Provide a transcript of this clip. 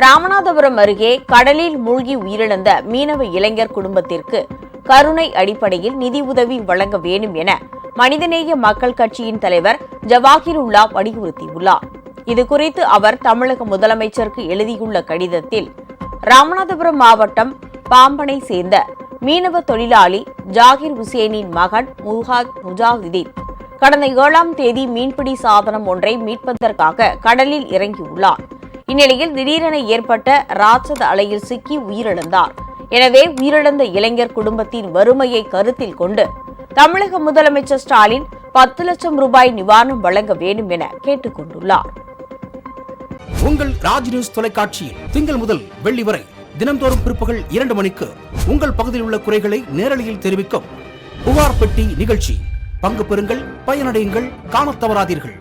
ராமநாதபுரம் அருகே கடலில் மூழ்கி உயிரிழந்த மீனவ இளைஞர் குடும்பத்திற்கு கருணை அடிப்படையில் நிதி உதவி வழங்க வேண்டும் என மனிதநேய மக்கள் கட்சியின் தலைவர் ஜவாஹிருல்லா வலியுறுத்தியுள்ளார். இதுகுறித்து அவர் தமிழக முதலமைச்சருக்கு எழுதியுள்ள கடிதத்தில் ராமநாதபுரம் மாவட்டம் பாம்பனை சேர்ந்த மீனவ தொழிலாளி ஜாகிர் ஹுசேனின் மகன் முஹாத் முஜாஹிதீன் கடந்த ஏழாம் தேதி மீன்பிடி சாதனம் ஒன்றை மீட்பதற்காக கடலில் இறங்கியுள்ளார். இந்நிலையில் திடீரென ஏற்பட்ட ராட்சத அலையில் சிக்கி உயிரிழந்தார். எனவே உயிரிழந்த இளைஞர் குடும்பத்தின் வறுமையை கருத்தில் கொண்டு தமிழக முதலமைச்சர் ஸ்டாலின் பத்து லட்சம் ரூபாய் நிவாரணம் வழங்க வேண்டும் என கேட்டுக் கொண்டுள்ளார். உங்கள் ராஜ் நியூஸ் தொலைக்காட்சியில் திங்கள் முதல் வெள்ளி வரை தினம்தோறும் பிற்பகல் இரண்டு மணிக்கு உங்கள் பகுதியில் உள்ள குறைகளை நேரலையில் தெரிவிக்கும் புகார் பெட்டி நிகழ்ச்சி. பங்கு பெறுங்கள் பயனடையுங்கள் காணத் தவறாதீர்கள்.